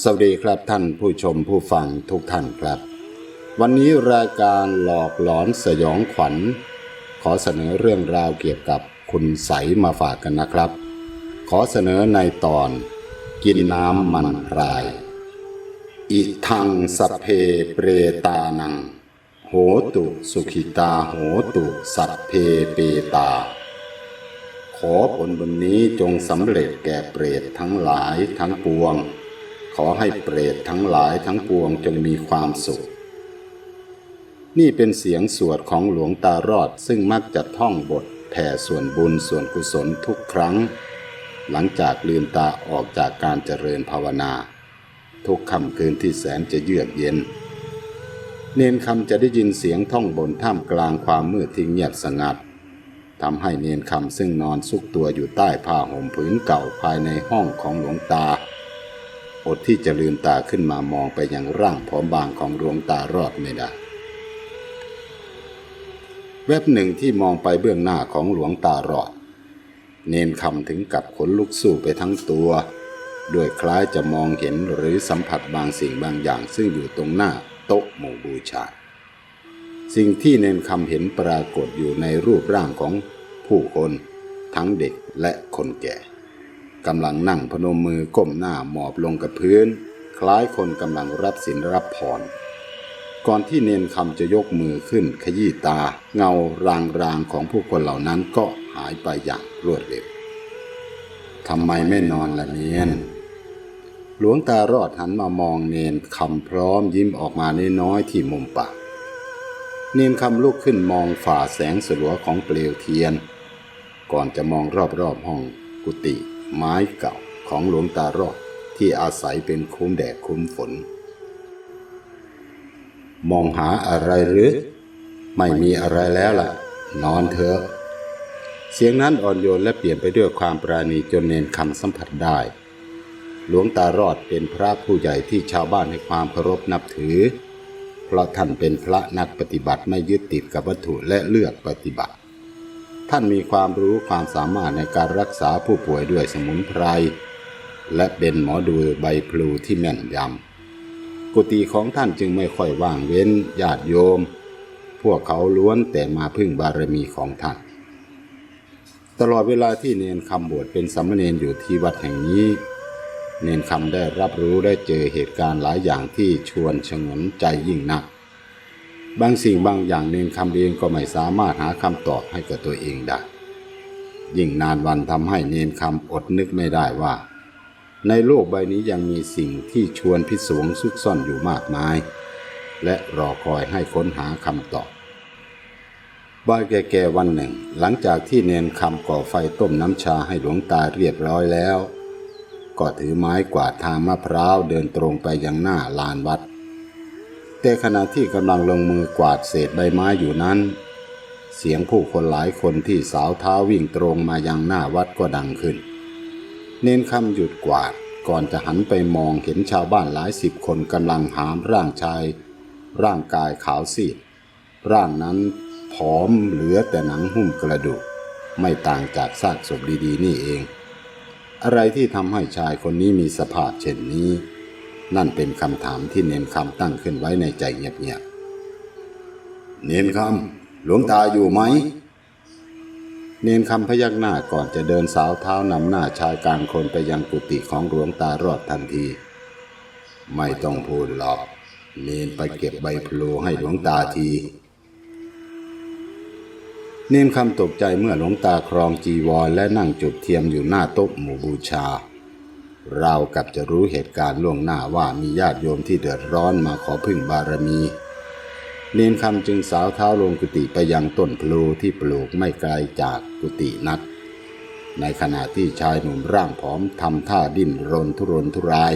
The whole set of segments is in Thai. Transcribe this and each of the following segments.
สวัสดีครับท่านผู้ชมผู้ฟังทุกท่านครับ วันนี้รายการหลอกหลอนสยองขวัญ ขอเสนอเรื่องราวเกี่ยวกับคุณใสมาฝากกันนะครับ ขอเสนอในตอน กินน้ำมันพราย อิทังสเพเปรตานัง โหตุสุขิตาโหตุสัพเพเปตาขอผลบุญนี้จงสำเร็จแก่เปรตทั้งหลายทั้งปวง ขอให้เปรตทั้งหลายทั้งปวงจงมีความสุข นี่เป็นเสียงสวดของหลวงตารอดซึ่งมักจะท่องบทแผ่ส่วนบุญส่วนกุศลทุกครั้ง หลังจากลืมตาออกจากการเจริญภาวนา ทุกค่ำคืนที่แสนจะเยือกเย็น เนนคำจะได้ยินเสียงท่องบนท่ามกลางความมืดที่เงียบสงัดทำให้เนนคำซึ่งนอนซุกตัวอยู่ใต้ผ้าห่มผืนเก่าภายในห้องของหลวงตา อดที่จะลืมตาขึ้นมามองไปยังร่างผอมบางของหลวงตารอดไม่ได้ แวบหนึ่งที่มองไปเบื้องหน้าของหลวงตารอด เนนคำถึงกับขนลุกสู้ไปทั้งตัว ด้วยคล้ายจะมองเห็นหรือสัมผัสบางสิ่งบางอย่างซึ่งอยู่ตรงหน้าโต๊ะหมู่บูชา สิ่งที่เนนคำเห็นปรากฏอยู่ในรูปร่างของผู้คน ทั้งเด็กและคนแก่ กำลังนั่งพนมมือก้มหน้าหมอบลงกับพื้น คล้ายคนกำลังรับศีลรับพรก่อนที่เนนคำจะยกมือขึ้นขยี้ตา เงารางรางๆของผู้คนเหล่านั้นก็หายไปอย่างรวดเร็วทำไมไม่นอนละเนนหลวงตารอดหันมามองเนนคำพร้อมยิ้มออกมาน้อยๆที่มุมปากเนนคำลุกขึ้นมองฝ่าแสงสลัวของเปลวเทียน ก่อนจะมองรอบๆห้องกุฏิ ไม้เก่าของหลวงตารอดที่อาศัยเป็นคุ้มแดดคุ้มฝน มองหาอะไรหรือ ไม่มีอะไรแล้วล่ะ นอนเถอะ เสียงนั้นอ่อนโยนและเปลี่ยนไปด้วยความปราณีจนเนนคำสัมผัสได้ หลวงตารอดเป็นพระผู้ใหญ่ที่ชาวบ้านให้ความเคารพนับถือ เพราะท่านเป็นพระนักปฏิบัติไม่ยึดติดกับวัตถุและเลือกปฏิบัติ ท่านมีความรู้ความสามารถในการรักษาผู้ป่วยด้วยสมุนไพร และเป็นหมอดูใบพลูที่แม่นยำ กุฏิของท่านจึงไม่ค่อยว่างเว้นญาติโยม พวกเขาล้วนแต่มาพึ่งบารมีของท่าน ตลอดเวลาที่เนนคำบวชเป็นสามเณรอยู่ที่วัดแห่งนี้ เนนคำได้รับรู้ได้เจอเหตุการณ์หลายอย่างที่ชวนชงนใจยิ่งนัก บางสิ่งบางอย่างเนนคำเองก็ไม่สามารถหาคำตอบให้กับตัวเองได้ ยิ่งนานวันทำให้เนนคำอดนึกไม่ได้ว่า ในโลกใบนี้ยังมีสิ่งที่ชวนพิศวงซุกซ่อนอยู่มากมาย และรอคอยให้ค้นหาคำตอบบ่ายแก่ๆวันหนึ่ง หลังจากที่เนนคำก่อไฟต้มน้ำชาให้หลวงตาเรียบร้อยแล้ว ก็ถือไม้กวาดทางมะพร้าวเดินตรงไปยังหน้าลานวัด แต่ขณะที่กำลังลงมือกวาดเศษใบไม้อยู่นั้น เสียงผู้คนหลายคนที่สาวเท้าวิ่งตรงมายังหน้าวัดก็ดังขึ้น เน้นคำหยุดกวาดก่อนจะหันไปมองเห็นชาวบ้านหลายสิบคนกำลังหามร่างชาย ร่างกายขาวซีด ร่างนั้นผอมเหลือแต่หนังหุ้มกระดูก ไม่ต่างจากซากศพดีๆ นี่เอง อะไรที่ทำให้ชายคนนี้มีสภาพเช่นนี้ นั่นเป็นคำถามที่เน้นคำตั้งขึ้นไว้ในใจเงียบๆ เน้นคำหลวงตาอยู่ไหม เนนคำพยักหน้าก่อนจะเดินสาวเท้านำหน้าชายกลางคนไปยังกุฏิของหลวงตารอดทันที ไม่ต้องพูดหรอก เนนไปเก็บใบพลูให้หลวงตาที เนนคำตกใจเมื่อหลวงตาครองจีวรและนั่งจุดเทียมอยู่หน้าโต๊ะหมู่บูชา เรากับจะรู้เหตุการณ์ล่วงหน้าว่ามีญาติโยมที่เดือดร้อนมาขอพึ่งบารมี เนนคำจึงสาวเท้าลงกุฏิไปยังต้นพลูที่ปลูกไม่ไกลจากกุฏินัก ในขณะที่ชายหนุ่มร่างผอมทำท่าดิ้นรนทุรนทุราย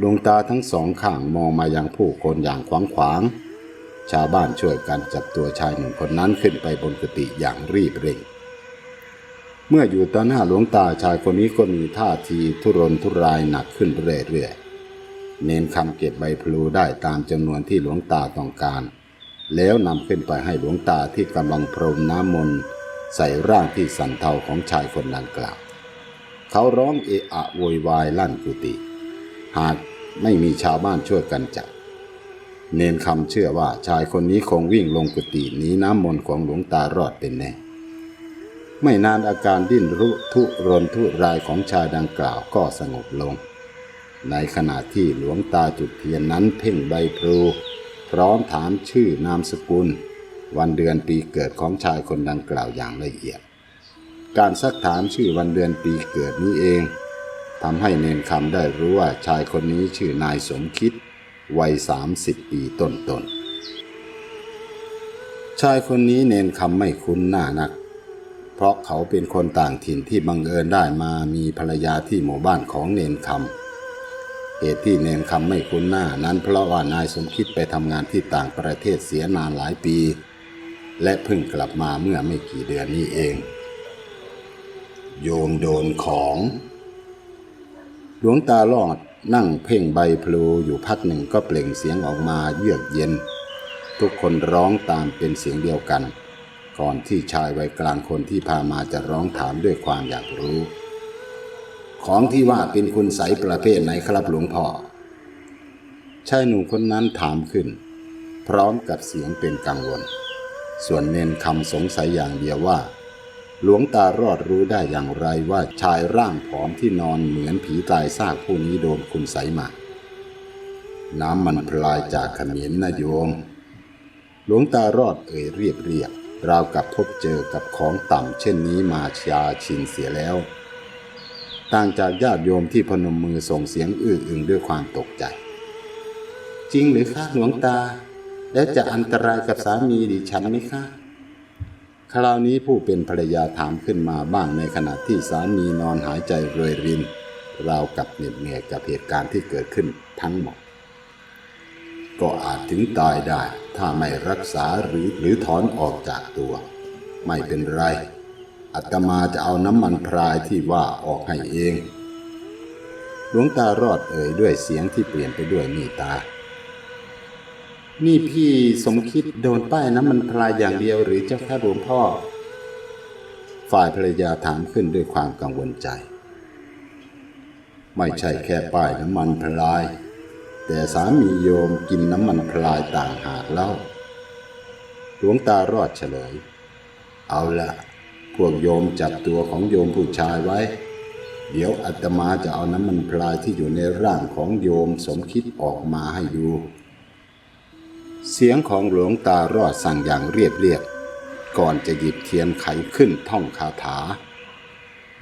ดวงตาทั้งสองข้างมองมายังผู้คนอย่างขวางขวาง ชาวบ้านช่วยกันจับตัวชายหนุ่มคนนั้นขึ้นไปบนกุฏิอย่างรีบเร่ง เมื่ออยู่ต่อหน้าหลวงตาชายคนนี้ก็มีท่าทีทุรนทุรายหนักขึ้นเรื่อยๆ เน้นคำเก็บใบพลูได้ตามจำนวนที่หลวงตาต้องการ แล้วนำขึ้นไปให้หลวงตาที่กำลังพรมน้ำมนต์ใส่ร่างที่สันเทาของชายคนดังกล่าว เขาร้องเอะอะโวยวายลั่นกุฏิหากไม่มีชาวบ้านช่วยกันจับเนนคำเชื่อว่าชายคนนี้คงวิ่งลงกุฏิหนีน้ำมนต์ของหลวงตารอดเป็นแน่ ไม่นานอาการดิ้นรุทุรนทุรายของชายดังกล่าวก็สงบลง ในขณะที่หลวงตาจุดเทียนนั้นเพ่งใบพลูพร้อมถามชื่อนามสกุล วันเดือนปีเกิดของชายคนดังกล่าวอย่างละเอียด การซักถามชื่อวันเดือนปีเกิดนี้เองทำให้เนนคำได้รู้ว่าชายคนนี้ชื่อนายสมคิด วัยสามสิบปีต้นๆชายคนนี้เนนคำไม่คุ้นหน้านัก เพราะเขาเป็นคนต่างถิ่นที่บังเอิญได้มามีภรรยาที่หมู่บ้านของเนนคำเหตุที่เนนคำไม่คุ้นหน้านั้นเพราะว่านายสมคิดไปทำงานที่ต่างประเทศเสียนานหลายปี และเพิ่งกลับมาเมื่อไม่กี่เดือนนี้เอง โยมโดนของหลวงตาลอดนั่งเพ่งใบพลูอยู่พักหนึ่งก็เปล่งเสียงออกมาเยือกเย็น ทุกคนร้องตามเป็นเสียงเดียวกัน ก่อนที่ชายวัยกลางคนที่พามาจะร้องถามด้วยความอยากรู้ ของที่ว่าเป็นคุณใสประเภทไหนครับหลวงพ่อชายหนุ่มคนนั้นถามขึ้น พร้อมกับเสียงเป็นกังวล ส่วนเนนคำสงสัยอย่างเดียวว่า หลวงตารอดรู้ได้อย่างไรว่าชายร่างผอมที่นอนเหมือนผีตายซากผู้นี้โดนคุณใสมาน้ำมันพลายจากขมิ้นนะโยม หลวงตารอดเอ่ยเรียบเรียบ ราวกับพบเจอกับของต่ำเช่นนี้มาชาชินเสียแล้ว ต่างจากญาติโยมที่พนมมือส่งเสียงอื้ออึงด้วยความตกใจ จริงหรือคะหลวงตา แล้วจะอันตรายกับสามีดิฉันไหมคะคราวนี้ผู้เป็นภรรยาถามขึ้นมาบ้างในขณะที่สามีนอนหายใจรวยริน ราวกับเหน็ดเหนื่อยกับเหตุการณ์ที่เกิดขึ้นทั้งหมด ก็อาจถึงตายได้ ถ้าไม่รักษาหรือหรือถอนออกจากตัว ไม่เป็นไรอาตมาจะเอาน้ำมันพรายที่ว่าออกให้เอง หลวงตารอดเอ่ยด้วยเสียงที่เปลี่ยนไปด้วยเมตตา นี่พี่สมคิดโดนป้ายน้ำมันพรายอย่างเดียวหรือเจ้าข้าหลวงพ่อ ฝ่ายภรรยาถามขึ้นด้วยความกังวลใจ ไม่ใช่แค่ป้ายน้ำมันพราย แต่สามีโยมกินน้ำมันพรายต่างหากเล่า หลวงตารอดเฉลย เอาละพวกโยมจับตัวของโยมผู้ชายไว้ เดี๋ยวอาตมาจะเอาน้ำมันพรายที่อยู่ในร่างของโยมสมคิดออกมาให้ดู เสียงของหลวงตารอดสั่งอย่างเรียบเรียบ ก่อนจะหยิบเทียนไขขึ้นท่องคาถา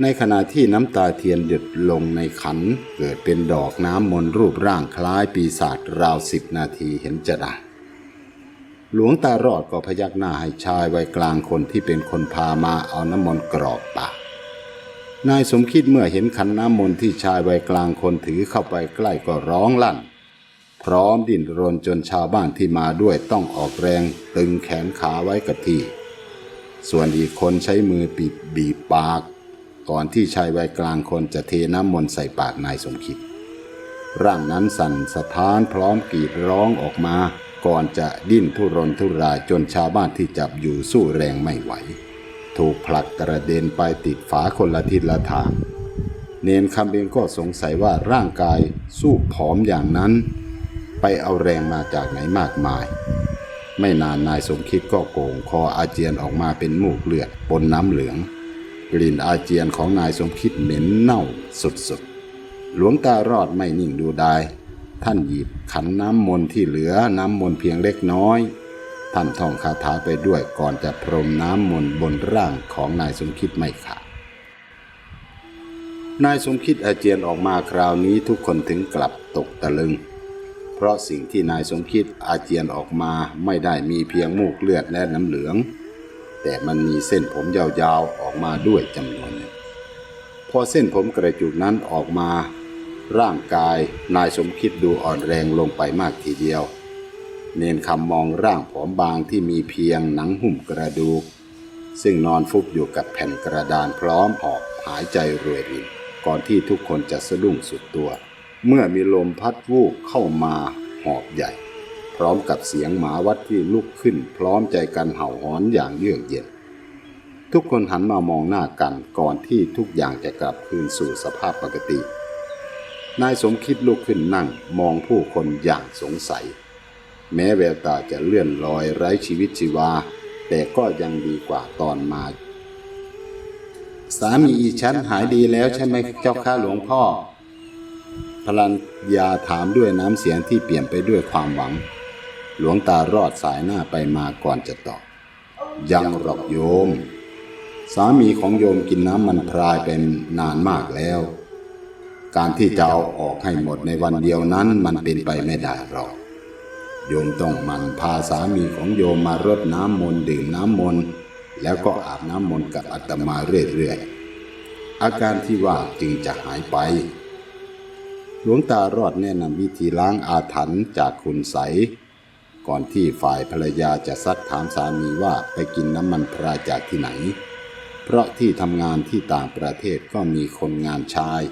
ในขณะที่น้ำตาเทียนหยดลงในขัน เกิดเป็นดอกน้ำมนต์รูปร่างคล้ายปีศาจราวสิบนาทีเห็นจะได้หลวงตารอดก็พยักหน้าให้ชายวัยกลางคนที่เป็นคนพามาเอาน้ำมนต์กรอกปากนายสมคิดเมื่อเห็นขันน้ำมนต์ที่ชายวัยกลางคนถือเข้าไปใกล้ก็ร้องลั่น พร้อมดิ้นรนจนชาวบ้านที่มาด้วยต้องออกแรงตึงแขนขาไว้กับที่ ส่วนอีกคนใช้มือปิดบีบปาก ก่อนที่ชายวัยกลางคนจะเทน้ำมนต์ใส่ปากนายสมคิด ร่างนั้นสั่นสะท้านพร้อมกรีดร้องออกมา ก่อนจะดิ้นทุรนทุรายจนชาวบ้านที่จับอยู่สู้แรงไม่ไหว ถูกผลักกระเด็นไปติดฝาคนละทิศละทาง เนนคำเองก็สงสัยว่าร่างกายสู้ผอมอย่างนั้น ไปเอาแรงมาจากไหนมากมายไม่นานนายสมคิดก็โกงคออาเจียนออกมาเป็นมูกเลือดปนน้ำเหลือง กลิ่นอาเจียนของนายสมคิดเหม็นเน่าสุดๆ หลวงตารอดไม่นิ่งดูดาย ท่านหยิบขันน้ำมนต์ที่เหลือน้ำมนต์เพียงเล็กน้อย ท่านท่องคาถาไปด้วยก่อนจะพรมน้ำมนต์บนร่างของนายสมคิดไม่ขาด นายสมคิดอาเจียนออกมาคราวนี้ทุกคนถึงกลับตกตะลึง เพราะสิ่งที่นายสมคิดอาเจียนออกมาไม่ได้มีเพียงมูกเลือดและน้ำเหลือง แต่มันมีเส้นผมยาวๆออกมาด้วยจำนวนหนึ่งพอเส้นผมกระจุกนั้นออกมา ร่างกายนายสมคิดดูอ่อนแรงลงไปมากทีเดียว เนนคำมองร่างผอมบางที่มีเพียงหนังหุ้มกระดูก ซึ่งนอนฟุบอยู่กับแผ่นกระดานพร้อมหอบหายใจรวยรินก่อนที่ทุกคนจะสะดุ้งสุดตัว เมื่อมีลมพัดวูบเข้ามาหอบใหญ่ พร้อมกับเสียงหมาวัดที่ลุกขึ้น พร้อมใจกันเห่าหอนอย่างเยือกเย็น ทุกคนหันมามองหน้ากันก่อนที่ทุกอย่างจะกลับคืนสู่สภาพปกติ นายสมคิดลุกขึ้นนั่งมองผู้คนอย่างสงสัย แม้แววตาจะเลื่อนลอยไร้ชีวิตชีวา แต่ก็ยังดีกว่าตอนมา สามีอีฉันหายดีแล้วใช่ไหมเจ้าข้าหลวงพ่อพลันยาถามด้วยน้ำเสียงที่เปลี่ยนไปด้วยความหวัง หลวงตารอดสายหน้าไปมาก่อนจะตอบ ยังหรอกโยม สามีของโยมกินน้ำมันพรายเป็นนานมากแล้ว การที่จะเอาออกให้หมดในวันเดียวนั้นมันเป็นไปไม่ได้หรอก โยมต้องมันพาสามีของโยมมารดน้ำมนต์ดื่มน้ำมนต์แล้วก็อาบน้ำมนต์กับอาตมาเรื่อยๆ อาการที่ว่าจึงจะหายไป หลวงตารอดแนะนำวิธีล้างอาถรรพ์จากคุณใส ก่อนที่ฝ่ายภรรยาจะซักถามสามีว่าไปกินน้ำมันพรายจากที่ไหน เพราะที่ทำงานที่ต่างประเทศก็มีคนงานชาย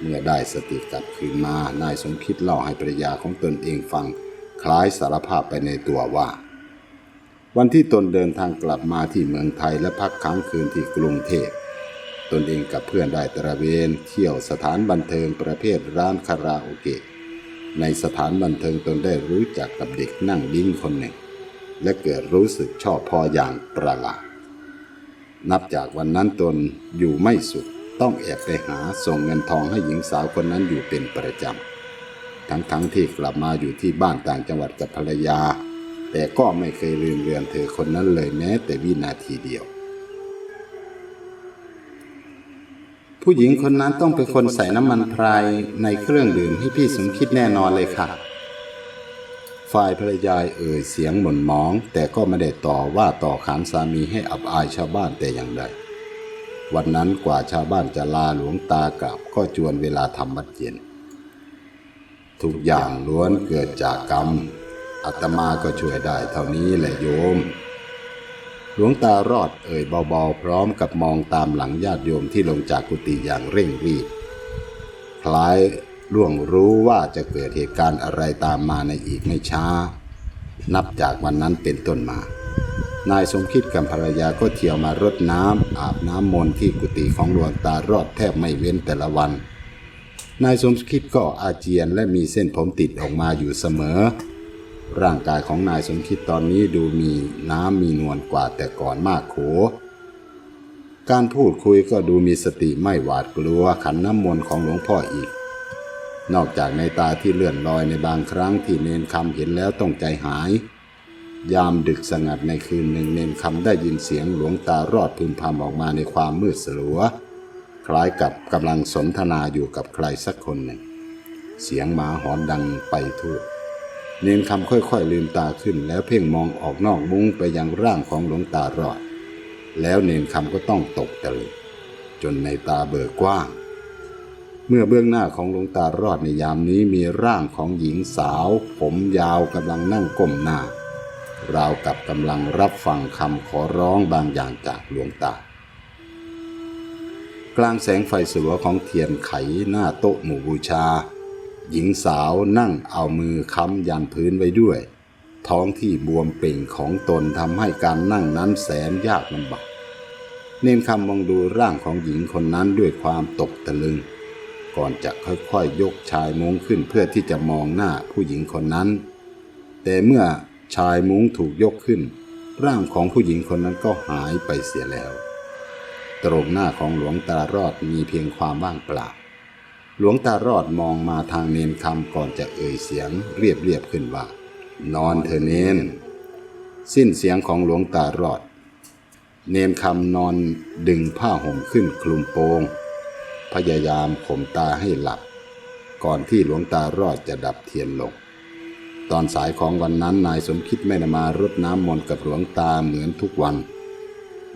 เมื่อได้สติกลับคืนมานายสมคิดเล่าให้ภรรยาของตนเองฟัง คล้ายสารภาพไปในตัวว่า วันที่ตนเดินทางกลับมาที่เมืองไทยและพักค้างคืนที่กรุงเทพตนเองกับเพื่อนได้ตระเวนเที่ยวสถานบันเทิงประเภทร้านคาราโอเกะ ในสถานบันเทิงตนได้รู้จักกับเด็กนั่งดิ้นคนหนึ่ง และเกิดรู้สึกชอบพออย่างประหลาด นับจากวันนั้นตนอยู่ไม่สุขต้องแอบไปหาส่งเงินทองให้หญิงสาวคนนั้นอยู่เป็นประจำ ทั้งๆทที่กลับมาอยู่ที่บ้านต่างจังหวัดกับภรรยา แต่ก็ไม่เคยลืมเรือนเธอคนนั้นเลยแม้แต่วินาทีเดียว ผู้หญิงคนนั้นต้องเป็นคนใส่น้ำมันพรายในเครื่องดื่มให้พี่สมคิดแน่นอนเลยค่ะ ฝ่ายภรรยาเอ่ยเสียงหม่นหมอง แต่ก็ไม่ได้ต่อว่าต่อขานสามีให้อับอายชาวบ้านแต่อย่างใด วันนั้นกว่าชาวบ้านจะลาหลวงตากลับก็จวนเวลาทำวัดเย็น ทุกอย่างล้วนเกิดจากกรรมอาตมาก็ช่วยได้เท่านี้แหละโยม หลวงตารอดเอ่ยเบาๆ พร้อมกับมองตามหลังญาติโยมที่ลงจากกุฏิอย่างเร่งรีบ คล้ายล่วงรู้ว่าจะเกิดเหตุการณ์อะไรตามมาในอีกไม่ช้า นับจากวันนั้นเป็นต้นมา นายสมคิดกับภรรยาก็เที่ยวมารดน้ำอาบน้ำมนต์ที่กุฏิของหลวงตารอดแทบไม่เว้นแต่ละวัน นายสมคิดก็อาเจียนและมีเส้นผมติดออกมาอยู่เสมอ ร่างกายของนายสมคิดตอนนี้ดูมีน้ำมีนวลกว่าแต่ก่อนมากโข การพูดคุยก็ดูมีสติไม่หวาดกลัวขันน้ำมนต์ของหลวงพ่ออีก นอกจากในตาที่เลื่อนลอยในบางครั้งที่เนนคำเห็นแล้วต้องใจหาย ยามดึกสงัดในคืนหนึ่งเนนคำได้ยินเสียงหลวงตารอดพึมพำออกมาในความมืดสลัว คล้ายกับกำลังสนทนาอยู่กับใครสักคนหนึ่ง เสียงหมาหอนดังไปทั่ว เนนคำค่อยๆลืมตาขึ้น แล้วเพ่งมองออกนอกมุ้งไปยังร่างของหลวงตารอด แล้วเนนคำก็ต้องตกตะลึงจนในตาเบิกกว้าง เมื่อเบื้องหน้าของหลวงตารอดในยามนี้มีร่างของหญิงสาว ผมยาวกำลังนั่งก้มหน้า ราวกับกำลังรับฟังคำขอร้องบางอย่างจากหลวงตา กลางแสงไฟสลัวของเทียนไขหน้าโต๊ะหมู่บูชา หญิงสาวนั่งเอามือค้ำยันพื้นไว้ด้วย ท้องที่บวมเป่งของตนทำให้การนั่งนั้นแสนยากลำบากเน้นคำมองดูร่างของหญิงคนนั้นด้วยความตกตะลึง ก่อนจะค่อยๆยยกชายมุ้งขึ้นเพื่อที่จะมองหน้าผู้หญิงคนนั้น แต่เมื่อชายมุ้งถูกยกขึ้น ร่างของผู้หญิงคนนั้นก็หายไปเสียแล้ว ตรงหน้าของหลวงตารอดมีเพียงความว่างเปล่า หลวงตารอดมองมาทางเนนคำก่อนจะเอ่ยเสียงเรียบเรียบขึ้นว่า นอนเธอเนน สิ้นเสียงของหลวงตารอด เนนคำนอนดึงผ้าห่มขึ้นคลุมโปง พยายามข่มตาให้หลับ ก่อนที่หลวงตารอดจะดับเทียนลง ตอนสายของวันนั้นนายสมคิดไม่ได้มารดน้ำมนต์กับหลวงตาเหมือนทุกวัน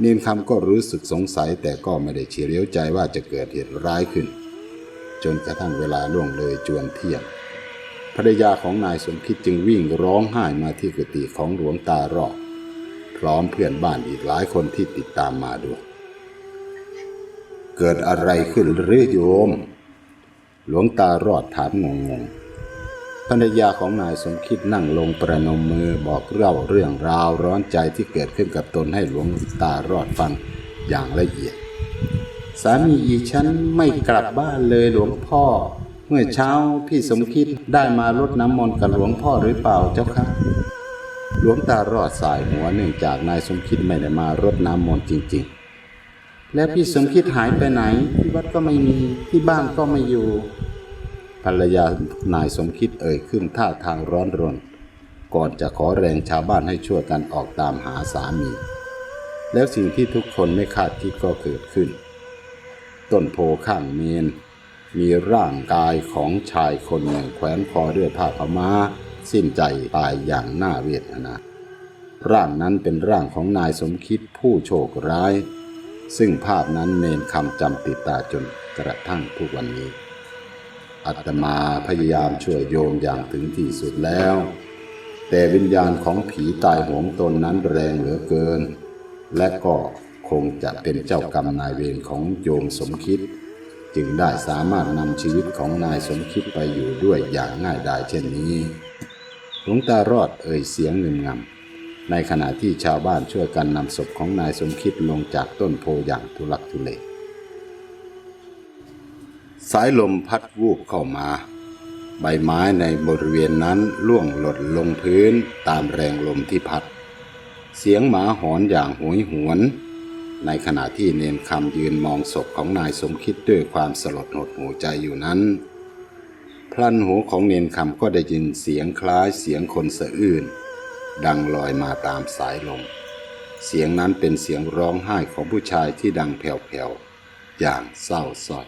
เนนคำก็รู้สึกสงสัยแต่ก็ไม่ได้เฉลียวใจว่าจะเกิดเหตุร้ายขึ้น จนกระทั่งเวลาล่วงเลยจวนเที่ยงภรรยาของนายสมคิดจึงวิ่งร้องไห้มาที่กุฏิของหลวงตารอดพร้อมเพื่อนบ้านอีกหลายคนที่ติดตามมาด้วย เกิดอะไรขึ้นหรือโยม หลวงตารอดถามงงๆภรรยาของนายสมคิดนั่งลงประนมมือบอกเล่าเรื่องราวร้อนใจที่เกิดขึ้นกับตนให้หลวงตารอดฟังอย่างละเอียด สามีอีฉันไม่กลับบ้านเลยหลวงพ่อ เมื่อเช้าพี่สมคิดได้มารดน้ำมนต์กับหลวงพ่อหรือเปล่าเจ้าคะหลวงตารอดสายหัวเนื่องจากนายสมคิดไม่ได้มารดน้ำมนต์จริง ๆ และพี่สมคิดหายไปไหน ที่วัดก็ไม่มีที่บ้านก็ไม่อยู่ภรรยานายสมคิดเอ่ยขึ้นท่าทางร้อนรน ก่อนจะขอแรงชาวบ้านให้ช่วยกันออกตามหาสามี แล้วสิ่งที่ทุกคนไม่คาดคิดก็เกิดขึ้น ต้นโพข้างเมน มีร่างกายของชายคนหนึ่งแขวนคอด้วยผ้าขาวม้า สิ้นใจตายอย่างน่าเวทนา ร่างนั้นเป็นร่างของนายสมคิดผู้โชคร้าย ซึ่งภาพนั้นเนนคำจำติดตาจนกระทั่งทุกวันนี้อาตมาพยายามช่วยโยมอย่างถึงที่สุดแล้ว แต่วิญญาณของผีตายโหงตนนั้นแรงเหลือเกิน และก็ คงจะเป็นเจ้ากรรมนายเวรของโยมสมคิด จึงได้สามารถนำชีวิตของนายสมคิดไปอยู่ด้วยอย่างง่ายดายเช่นนี้หลวงตารอดเอ่ยเสียงเงึมงำในขณะที่ชาวบ้านช่วยกันนำศพของนายสมคิดลงจากต้นโพอย่างทุลักทุเลสายลมพัดวูบเข้ามา ใบไม้ในบริเวณนั้นล่วงหล่นลงพื้นตามแรงลมที่พัด เสียงหมาหอนอย่างโหยหวน ในขณะที่เนนคำยืนมองศพของนายสมคิดด้วยความสลดหดหูใจอยู่นั้น พลันหูของเนนคำก็ได้ยินเสียงคล้ายเสียงคนสะอื้นดังลอยมาตามสายลม เสียงนั้นเป็นเสียงร้องไห้ของผู้ชายที่ดังแผ่วๆอย่างเศร้าส้อย